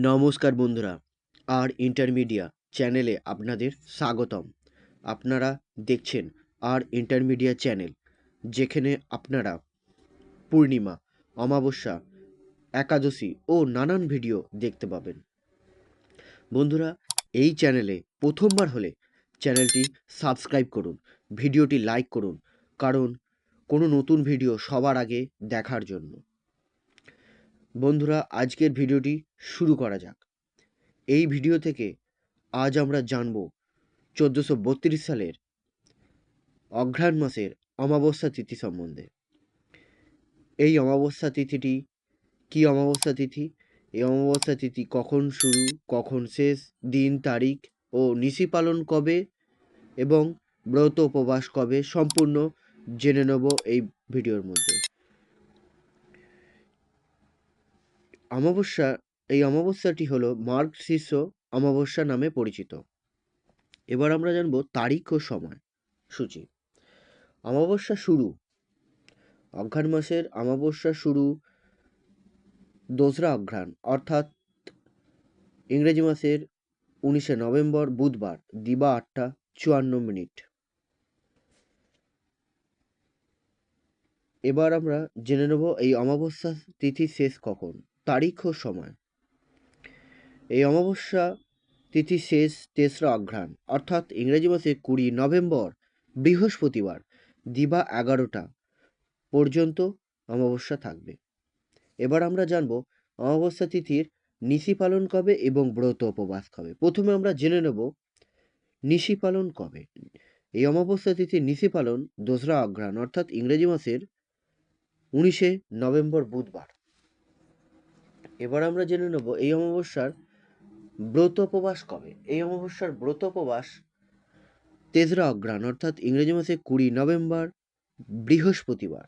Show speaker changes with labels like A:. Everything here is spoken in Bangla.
A: নমস্কার বন্ধুরা, আর ইন্টারমিডিয়া চ্যানেলে আপনাদের স্বাগতম। আপনারা দেখছেন আর ইন্টারমিডিয়া চ্যানেল, যেখানে আপনারা পূর্ণিমা, অমাবস্যা, একাদশী ও নানান ভিডিও দেখতে পাবেন। বন্ধুরা, এই চ্যানেলে প্রথমবার হলে চ্যানেলটি সাবস্ক্রাইব করুন, ভিডিওটি লাইক করুন, কারণ কোনো নতুন ভিডিও সবার আগে দেখার জন্য। বন্ধুরা, আজকের ভিডিওটি শুরু করা যাক। এই ভিডিও থেকে আজ আমরা জানব চোদ্দোশো বত্রিশ সালের অঘ্রাণ মাসের অমাবস্যা তিথি সম্বন্ধে। এই অমাবস্যা তিথিটি কি অমাবস্যা তিথি? এই অমাবস্যা তিথি কখন শুরু, কখন শেষ, দিন, তারিখ ও নিশি পালন কবে এবং ব্রত উপবাস কবে সম্পূর্ণ জেনে নেব এই ভিডিওর মধ্যে। অমাবস্যা, এই অমাবস্যাটি হলো মার্গ শীর্ষ অমাবস্যা নামে পরিচিত। এবার আমরা জানব তারিখ ও সময়। সূচি। অমাবস্যা শুরু। অঘ্রাণ মাসের অমাবস্যা শুরু দোসরা অঘ্রাণ অর্থাৎ ইংরেজি মাসের উনিশে নভেম্বর বুধবার, দিবা আটটা চুয়ান্ন মিনিট। এবার আমরা জেনে নেব এই অমাবস্যা তিথি শেষ কখন। তারিখ ও সময়। এই অমাবস্যা তিথি শেষ তেসরা অঘ্রাণ, অর্থাৎ ইংরেজি মাসে কুড়ি নভেম্বর, বৃহস্পতিবার, দিবা এগারোটা পর্যন্ত অমাবস্যা থাকবে। এবার আমরা জানব অমাবস্যা তিথির নিশি পালন কবে এবং ব্রত উপবাস কবে। প্রথমে আমরা জেনে নেব নিশি পালন কবে। এই অমাবস্যা তিথির নিশি পালন দোসরা অঘ্রাণ, অর্থাৎ ইংরেজি মাসের উনিশে নভেম্বর বুধবার। এবার আমরা জেনে নেব এই অমাবস্যার ব্রত উপবাস কবে? এই অমাবস্যার ব্রত উপবাস তেসরা অগ্রাণ অর্থাৎ ইংরেজি মাসে কুড়ি নভেম্বর, বৃহস্পতিবার।